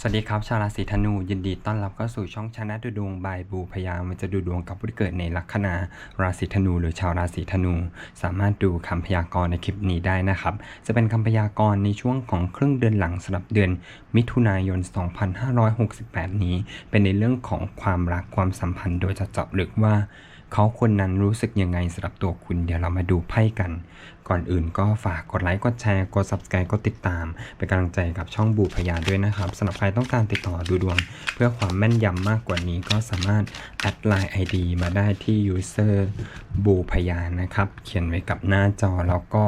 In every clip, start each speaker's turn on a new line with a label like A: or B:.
A: สวัสดีครับ ชาวราศีธนูยินดีต้อนรับเข้าสู่ช่องชนะดูดวงบายบูพยามันจะดูดวงกับผู้ที่เกิดในลัคนาราศีธนู หรือชาวราศีธนู สามารถดูคำพยากรณ์ในคลิปนี้ได้นะครับ จะเป็นคำพยากรณ์ในช่วงของครึ่งเดือนหลังสำหรับเดือน มิถุนายน 2568 นี้ เป็นในเรื่องของความรักความสัมพันธ์โดยจะเจาะลึกว่า เขาคนนั้นรู้สึกยังไงสำหรับตัวคุณ เดี๋ยวเรามาดูไพ่กัน ก่อนอื่นก็ฝากกดไลค์ กดแชร์ กด subscribe กดติดตาม เป็นกำลังใจกับช่องบูพยาด้วยนะครับสำหรับใครต้องการติดต่อดูดวง เพื่อความแม่นยำมากกว่านี้ก็สามารถแอดไลน์ ID มาได้ที่ user บูพยานะครับ เขียนไว้กับหน้าจอแล้วก็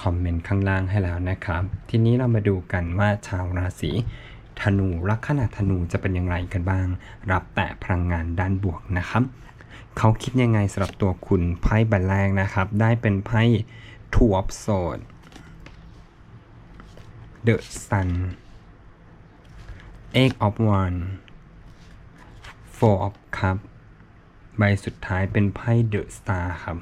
A: คอมเมนต์ข้างล่างให้แล้วนะครับ ทีนี้เรามาดูกันว่าชาวราศีธนูลัคนาธนูจะเป็นอย่างไรกันบ้าง รับแต่พลังงานด้านบวกนะครับ เขาคิดยังไงสำหรับตัวคุณไพ่ใบแรกนะครับ ได้เป็นไพ่ Two of Swords The Sun Eight of Wands Four of Cups ใบสุดท้ายเป็นไพ่ The Star ครับ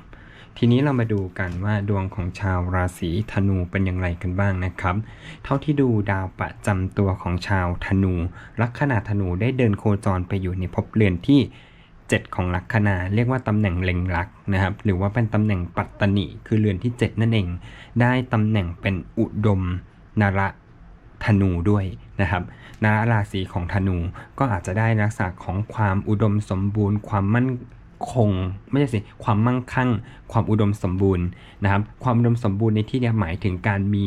A: ทีนี้เรามาดูกันว่าดวงของชาวราศีธนูเป็นอย่างไรกันบ้างนะครับ เท่าที่ดูดาวประจำตัวของชาวธนู ลัคนาธนูได้เดินโคจรไปอยู่ในภพเรือนที่ 7 ของลัคนาเรียกว่าตำแหน่งเล็งลักนะครับ หรือว่าเป็นตำแหน่งปัตตนิคือเรือนที่ 7 นั่นเอง ได้ตำแหน่งเป็นอุดมนระธนูด้วยนะครับนาราศีของธนูก็อาจจะได้ลักษณะของความอุดมสมบูรณ์ ความมั่นคงไม่ใช่สิความมั่งคั่ง ความอุดมสมบูรณ์นะครับ ความอุดมสมบูรณ์ในที่นี้หมายถึงการมี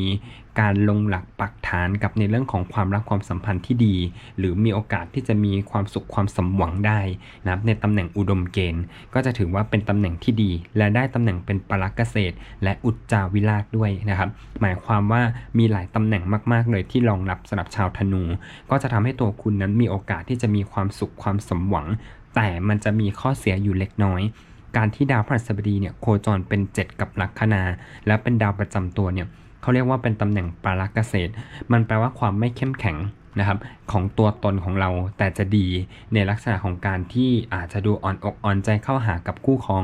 A: การลงหลักปักฐานกับในเรื่องของความรักความสัมพันธ์ที่ดี หรือมีโอกาสที่จะมีความสุขความสมหวังได้นะครับในตำแหน่งอุดมเกณฑ์ ก็จะถือว่าเป็นตำแหน่งที่ดี และได้ตำแหน่งเป็นปลักเกษตร และอุจจาวิราชด้วยนะครับหมายความว่ามีหลายตำแหน่งมาก ๆ เลยที่รองรับสำหรับชาวธนู ก็จะทำให้ตัวคุณนั้นมีโอกาสที่จะมีความสุขความสมหวัง แต่มันจะมีข้อเสียอยู่เล็กน้อยการที่ดาวพฤหัสบดีเนี่ยโคจรเป็น 7 กับลัคนา และเป็นดาวประจำตัวเนี่ย เขาเรียกว่าเป็นตำแหน่งปารักเกษตร มันแปลว่าความไม่เข้มแข็งนะครับของตัวตนของเราแต่จะดีในลักษณะของการที่อาจจะดูอ่อนอกอ่อนใจเข้าหากับคู่ครอง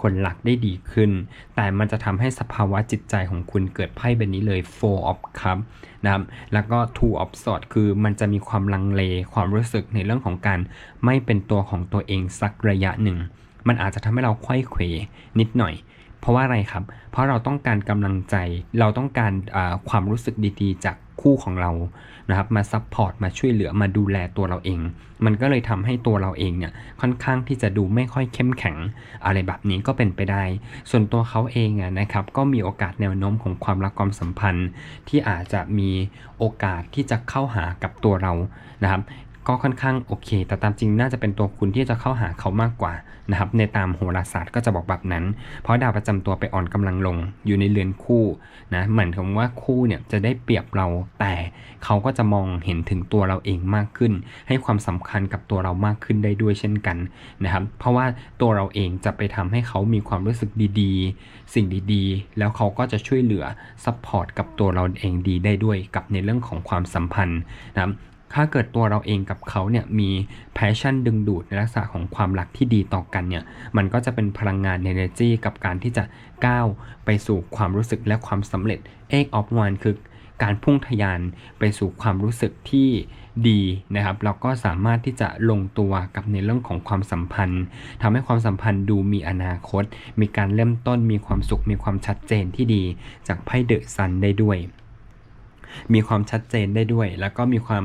A: คนหลักได้ดีขึ้น แต่มันจะทำให้สภาวะจิตใจของคุณเกิดไพ่แบบนี้เลย four of cup นะครับแล้วก็ two of swords คือมันจะมีความลังเลความรู้สึกในเรื่องของการไม่เป็นตัวของตัวเองสักระยะหนึ่ง มันอาจจะทำให้เราไขว้เขวนิดหน่อย เพราะว่าอะไรครับ เพราะเราต้องการกำลังใจ เราต้องการความรู้สึกดีๆ จากคู่ของเรานะครับ มาซัพพอร์ต มาช่วยเหลือ มาดูแลตัวเราเอง มันก็เลยทำให้ตัวเราเองเนี่ย ค่อนข้างที่จะดูไม่ค่อยเข้มแข็ง อะไรแบบนี้ก็เป็นไปได้ ส่วนตัวเขาเองนะครับ ก็มีโอกาสแนวโน้มของความรักความสัมพันธ์ ที่อาจจะมีโอกาสที่จะเข้าหากับตัวเรา นะครับ ก็ค่อนข้างโอเค แต่ตามจริงน่าจะเป็นตัวคุณที่จะเข้าหาเขามากกว่านะครับในตามโหราศาสตร์ก็จะบอกแบบนั้น เพราะดาวประจำตัวไปอ่อนกำลังลงอยู่ในเรือนคู่นะเหมือนกับว่าคู่เนี่ยจะได้เปรียบเราแต่เขาก็จะมองเห็นถึงตัวเราเองมากขึ้น ให้ความสำคัญกับตัวเรามากขึ้นได้ด้วยเช่นกันนะครับเพราะว่าตัวเราเองจะไปทำให้เขามีความรู้สึกดีๆ สิ่งดีๆ แล้วเขาก็จะช่วยเหลือซัพพอร์ตกับตัวเราเองดีได้ด้วยกับในเรื่องของความสัมพันธ์นะครับ ถ้าเกิดตัวเราเองกับเขาเนี่ยมีแพชชั่นดึงดูดในลักษณะของความรักที่ดีต่อกันเนี่ยมันก็จะเป็นพลังงาน energy กับการที่จะก้าวไปสู่ความรู้สึกและความสำเร็จ Egg of One คือการพุ่งทะยานไปสู่ความรู้สึกที่ดีนะครับเราก็สามารถที่จะลงตัวกับในเรื่องของความสัมพันธ์ทำให้ความสัมพันธ์ดูมีอนาคต มีการเริ่มต้นมีความสุขมีความชัดเจนที่ดี จากไพ่เดอะซันได้ด้วย มีความชัดเจนได้ด้วย แล้วก็มีความ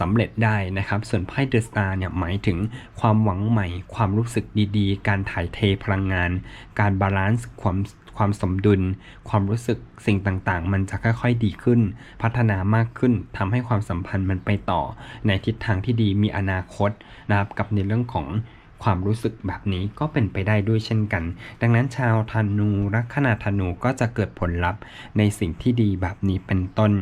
A: สำเร็จได้นะครับ ส่วนไพ่เดอะสตาร์เนี่ยหมายถึงความหวังใหม่ ความรู้สึกดีๆ การถ่ายเทพลังงาน การบาลานซ์ความความสมดุล ความรู้สึกสิ่งต่างๆ มันจะค่อยๆดีขึ้น พัฒนามากขึ้นทำให้ความสัมพันธ์มันไปต่อ ในทิศทางที่ดีมีอนาคตนะครับกับในเรื่องของความรู้สึกแบบนี้ก็เป็นไปได้ด้วยเช่นกัน ดังนั้นชาวธนูลัคนาธนูก็จะเกิดผลลัพธ์ในสิ่งที่ดีแบบนี้เป็นต้น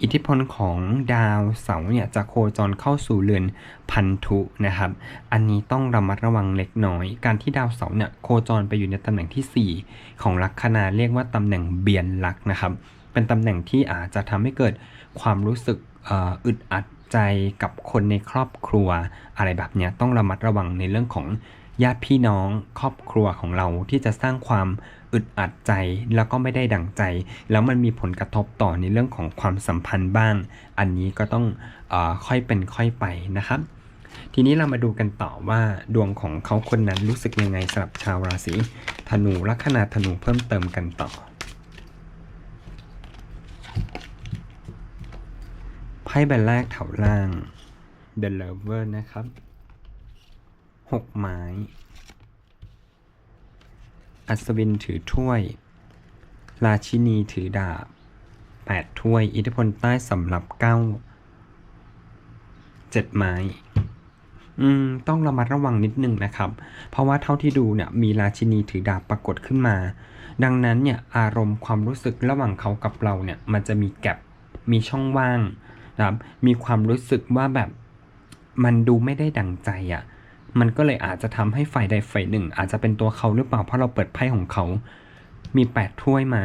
A: อิทธิพลของดาวเสาร์เนี่ยจะโคจรเข้าสู่เรือนพันธุนะครับ อันนี้ต้องระมัดระวังเล็กน้อย การที่ดาวเสาร์เนี่ยโคจรไปอยู่ในตำแหน่งที่ 4 ของลัคนาเรียกว่าตำแหน่งเบียนลักนะครับ เป็นตำแหน่งที่อาจจะทำให้เกิดความรู้สึกอึดอัดใจกับคนในครอบครัว อะไรแบบนี้ต้องระมัดระวังในเรื่องของญาติพี่น้องครอบครัวของเราที่จะสร้างความ อึดอัดใจแล้วก็ไม่ได้ดั่งใจ แล้วมันมีผลกระทบต่อในเรื่องของความสัมพันธ์บ้าง อันนี้ก็ต้องอค่อยเป็นค่อยไปนะครับ ทีนี้เรามาดูกันต่อว่าดวงของเขาคนนั้นรู้สึกยังไงสำหรับชาวราศีธนูลัคนาธนูเพิ่มเติมกันต่อไพ่ใบแรกแถวล่าง The Lover นะครับหกไม้ อัศวินถือถ้วย ราชินีถือดาบแปดถ้วย อิทธิพลใต้สำหรับเก้าเจ็ดไม้ อืม ต้องระมัดระวังนิดนึงนะครับ เพราะว่าเท่าที่ดูเนี่ย มีราชินีถือดาบปรากฏขึ้นมา ดังนั้นเนี่ย อารมณ์ความรู้สึกระหว่างเขากับเราเนี่ย มันจะมีแกลบมีช่องว่างนะครับ มีความรู้สึกว่าแบบ มันดูไม่ได้ดังใจอะ่ะ มันก็เลยอาจจะทำให้ฝ่ายใดฝ่ายหนึ่ง อาจจะเป็นตัวเขาหรือเปล่าเพราะเราเปิดไพ่ของเขา มีแปดถ้วยมา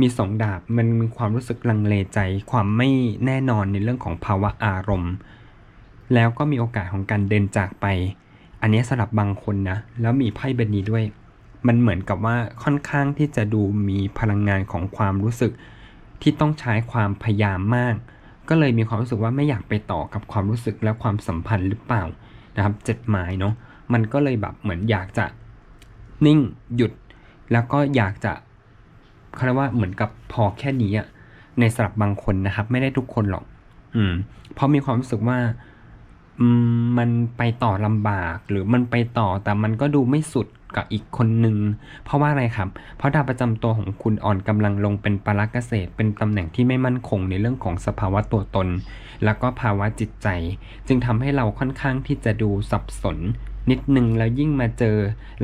A: มีสองดาบมันมีความรู้สึกลังเลใจ ความไม่แน่นอนในเรื่องของภาวะอารมณ์ แล้วก็มีโอกาสของการเดินจากไป อันนี้สำหรับบางคนนะ แล้วมีไพ่ใบนี้ด้วย มันเหมือนกับว่าค่อนข้างที่จะดูมีพลังงานของความรู้สึก ที่ต้องใช้ความพยายามมาก ก็เลยมีความรู้สึกว่าไม่อยากไปต่อกับความรู้สึกและความสัมพันธ์หรือเปล่า นะครับเจ็ดหมายเนาะมันก็เลยแบบเหมือนอยากจะนิ่งหยุด แล้วก็อยากจะเขาเรียกว่าเหมือนกับพอแค่นี้อะในสำหรับบางคนนะครับ ไม่ได้ทุกคนหรอก อืม เพราะมีความรู้สึกว่าอืมมันไปต่อลำบากหรือมันไปต่อแต่มันก็ดูไม่สุด กับอีกคนหนึ่ง เพราะว่าอะไรครับ เพราะดาวประจำตัวของคุณอ่อนกำลังลงเป็นปารักเกษตร เป็นตำแหน่งที่ไม่มั่นคงในเรื่องของสภาวะตัวตน แล้วก็ภาวะจิตใจ จึงทำให้เราค่อนข้างที่จะดูสับสน นิดนึงแล้วยิ่งมาเจอ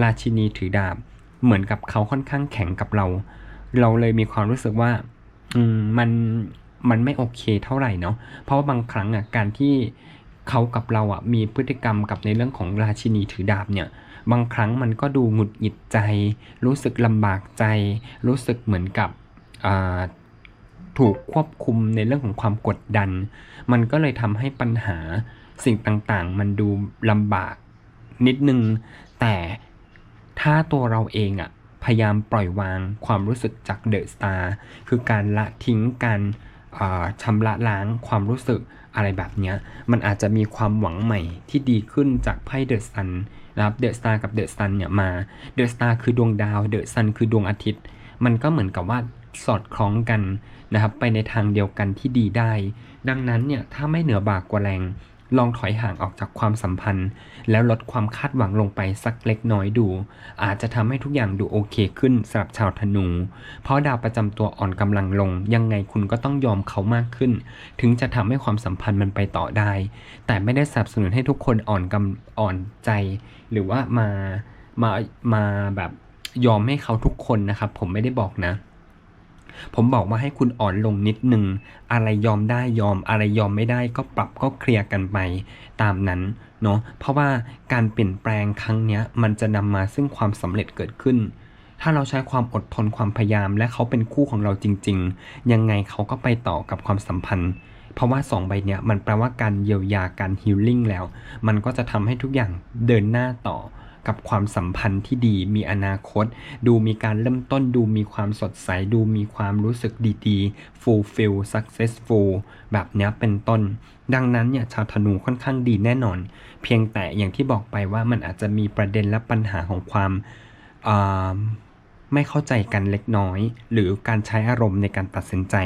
A: ราชินีถือดาบ เหมือนกับเขาค่อนข้างแข็งกับเรา เราเลยมีความรู้สึกว่า อืมมันมันไม่โอเคเท่าไหร่เนาะ เพราะว่าบางครั้งอะการที่เขากับเราอะมีพฤติกรรมกับในเรื่องของราชินีถือดาบเนี่ย บางครั้งมันก็ดูหงุดหงิดใจ รู้สึกลำบากใจ รู้สึกเหมือนกับถูกควบคุมในเรื่องของความกดดัน มันก็เลยทำให้ปัญหาสิ่งต่างๆ มันดูลำบากนิดนึง แต่ถ้าตัวเราเองอะพยายามปล่อยวางความรู้สึกจากเดอะสตาร์คือการละทิ้งการชำระล้างความรู้สึกอะไรแบบนี้ มันอาจจะมีความหวังใหม่ที่ดีขึ้นจากไพ่เดอะซัน นะครับเดอะสตาร์กับเดอะซันเนี่ยมาเดอะสตาร์คือดวงดาวเดอะซันคือดวงอาทิตย์ มันก็เหมือนกับว่าสอดคล้องกันนะครับไปในทางเดียวกันที่ดีได้ ดังนั้นเนี่ยถ้าไม่เหนือบากกว่าแรง ลองถอยห่างออกจากความสัมพันธ์ แล้วลดความคาดหวังลงไปสักเล็กน้อยดู อาจจะทำให้ทุกอย่างดูโอเคขึ้นสำหรับชาวธนู เพราะดาวประจำตัวอ่อนกำลังลง ยังไงคุณก็ต้องยอมเขามากขึ้น ถึงจะทำให้ความสัมพันธ์มันไปต่อได้ แต่ไม่ได้สนับสนุนให้ทุกคนอ่อนกำอ่อนใจ หรือว่ามามามาแบบยอมให้เขาทุกคนนะครับ ผมไม่ได้บอกนะ ผมบอกว่าให้คุณอ่อนลงนิดนึง อะไรยอมได้ยอม อะไรยอมไม่ได้ก็ปรับก็เคลียร์กันไปตามนั้นเนาะ เพราะว่าการเปลี่ยนแปลงครั้งนี้มันจะนำมาซึ่งความสำเร็จเกิดขึ้น ถ้าเราใช้ความอดทนความพยายาม และเขาเป็นคู่ของเราจริง ๆ ยังไงเขาก็ไปต่อกับความสัมพันธ์เพราะว่าสองใบเนี้ยมันแปลว่าการเยียวยาการฮีลลิ่งแล้ว มันก็จะทำให้ทุกอย่างเดินหน้าต่อ กับความสัมพันธ์ที่ดีมีอนาคต ดูมีการเริ่มต้นดูมีความสดใส ดูมีความรู้สึกดีๆ fulfill successful แบบเนี้ยเป็นต้น ดังนั้นเนี่ยชาวธนูค่อนข้างดีแน่นอน เพียงแต่อย่างที่บอกไปว่ามันอาจจะมีประเด็นและปัญหาของความ ไม่เข้าใจกันเล็กน้อย หรือการใช้อารมณ์ในการตัดสินใจ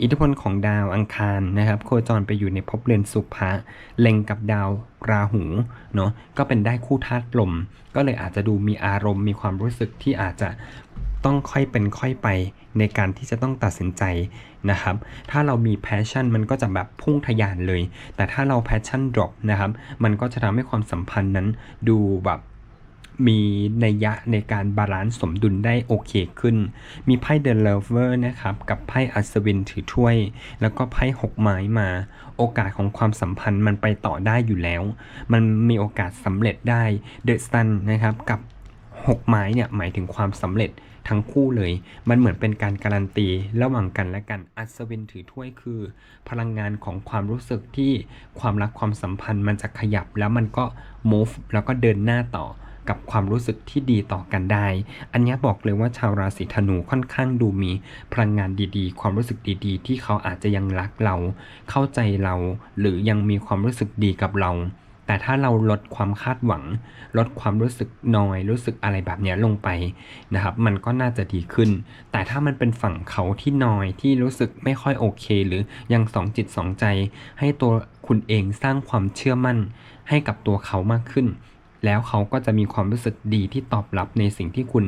A: อิทธิพลของดาวอังคารนะครับ โคจรไปอยู่ในภพเรือนสุภะเล็งกับดาวราหูเนาะก็เป็นได้คู่ธาตุลม ก็เลยอาจจะดูมีอารมณ์มีความรู้สึกที่อาจจะต้องค่อยเป็นค่อยไปในการที่จะต้องตัดสินใจนะครับ ถ้าเรามีแพชชั่นมันก็จะแบบพุ่งทะยานเลย แต่ถ้าเราแพชชั่นดรอปนะครับ มันก็จะทำให้ความสัมพันธ์นั้นดูแบบ มีนัยยะในการบาลานซ์สมดุลได้โอเคขึ้น มีไพ่ The Lover นะครับ กับไพ่อัศวินถือถ้วย แล้วก็ไพ่หกไม้มา โอกาสของความสัมพันธ์มันไปต่อได้อยู่แล้ว มันมีโอกาสสำเร็จได้ The Sun นะครับกับหกไม้เนี่ยหมายถึงความสำเร็จทั้งคู่เลย มันเหมือนเป็นการการันตี ระหว่างกันและกัน อัศวินถือถ้วยคือ พลังงานของความรู้สึกที่ความรักความสัมพันธ์มันจะขยับแล้วมันก็ move แล้วก็เดินหน้าต่อ กับความรู้สึกที่ดีต่อกันได้ อันนี้บอกเลยว่าชาวราศีธนูค่อนข้างดูมีพลังงานดีๆ ความรู้สึกดีๆ ที่เขาอาจจะยังรักเรา เข้าใจเรา หรือยังมีความรู้สึกดีกับเรา แต่ถ้าเราลดความคาดหวัง ลดความรู้สึกน้อย รู้สึกอะไรแบบนี้ลงไปนะครับ มันก็น่าจะดีขึ้น แต่ถ้ามันเป็นฝั่งเขาที่น้อยที่รู้สึกไม่ค่อยโอเค หรือยังสองจิตสองใจ ให้ตัวคุณเองสร้างความเชื่อมั่นให้กับตัวเขามากขึ้น แล้วเขาก็จะมีความรู้สึกดีที่ตอบรับในสิ่งที่คุณ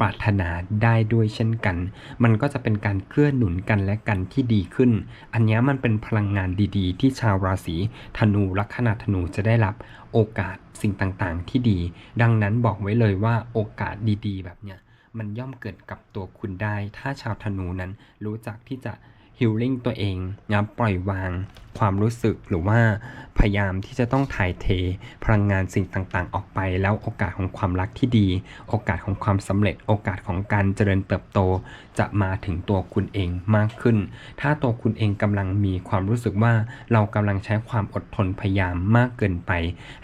A: ปรารถนาได้ด้วยเช่นกัน มันก็จะเป็นการเกื้อหนุนกันและกันที่ดีขึ้น อันนี้มันเป็นพลังงานดีๆ ที่ชาวราศีธนูลัคนาธนูจะได้รับโอกาสสิ่งต่างๆ ที่ดี ดังนั้นบอกไว้เลยว่าโอกาสดีๆ แบบเนี้ยมันย่อมเกิดกับตัวคุณได้ ถ้าชาวธนูนั้นรู้จักที่จะ ฮิลลิ่งตัวเองนะปล่อยวางความรู้สึกหรือว่าพยายามที่จะต้องถ่ายเทพลังงานสิ่งต่างๆ ออกไป แล้วโอกาสของความรักที่ดี โอกาสของความสำเร็จ โอกาสของการเจริญเติบโต จะมาถึงตัวคุณเองมากขึ้น ถ้าตัวคุณเองกำลังมีความรู้สึกว่าเรากำลังใช้ความอดทนพยายามมากเกินไป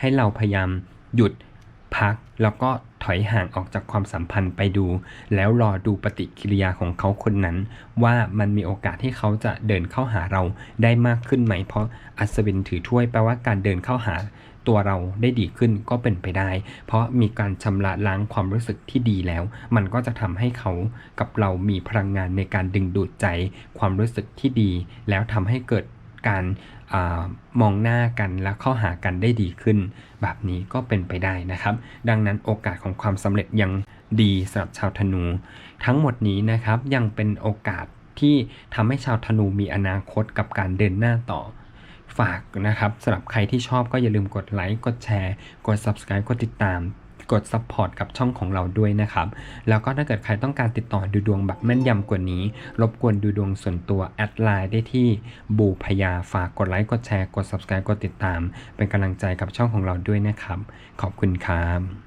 A: ให้เราพยายามหยุดพักแล้วก็ ถอยห่างออกจากความสัมพันธ์ไปดู แล้วรอดูปฏิกิริยาของเขาคนนั้น ว่ามันมีโอกาสที่เขาจะเดินเข้าหาเราได้มากขึ้นไหม เพราะอัศวินถือถ้วยแปลว่าการเดินเข้าหาตัวเราได้ดีขึ้นก็เป็นไปได้ เพราะมีการชำระล้างความรู้สึกที่ดีแล้ว มันก็จะทำให้เขากับเรามีพลังงานในการดึงดูดใจ ความรู้สึกที่ดี แล้วทำให้เกิด การอมองหน้ากันและเข้าหากันได้ดีขึ้น แบบนี้ก็เป็นไปได้นะครับ ดังนั้นโอกาสของความสำเร็จยังดีสำหรับชาวธนู ทั้งหมดนี้นะครับยังเป็นโอกาสที่ทำให้ชาวธนูมีอนาคตกับการเดินหน้าต่อฝากนะครับสำหรับใครที่ชอบก็อย่าลืมกดไลค์ กดแชร์ กด subscribe กดติดตาม กด support กับช่องของเราด้วยนะครับ แล้วก็ถ้าเกิดใครต้องการติดต่อดูดวงแบบแม่นยำกว่านี้ รบกวนดูดวงส่วนตัวแอดไลน์ได้ที่บูพยาฝากกดไลค์กดแชร์กด subscribe กดติดตาม เป็นกำลังใจกับช่องของเราด้วยนะครับ ขอบคุณครับ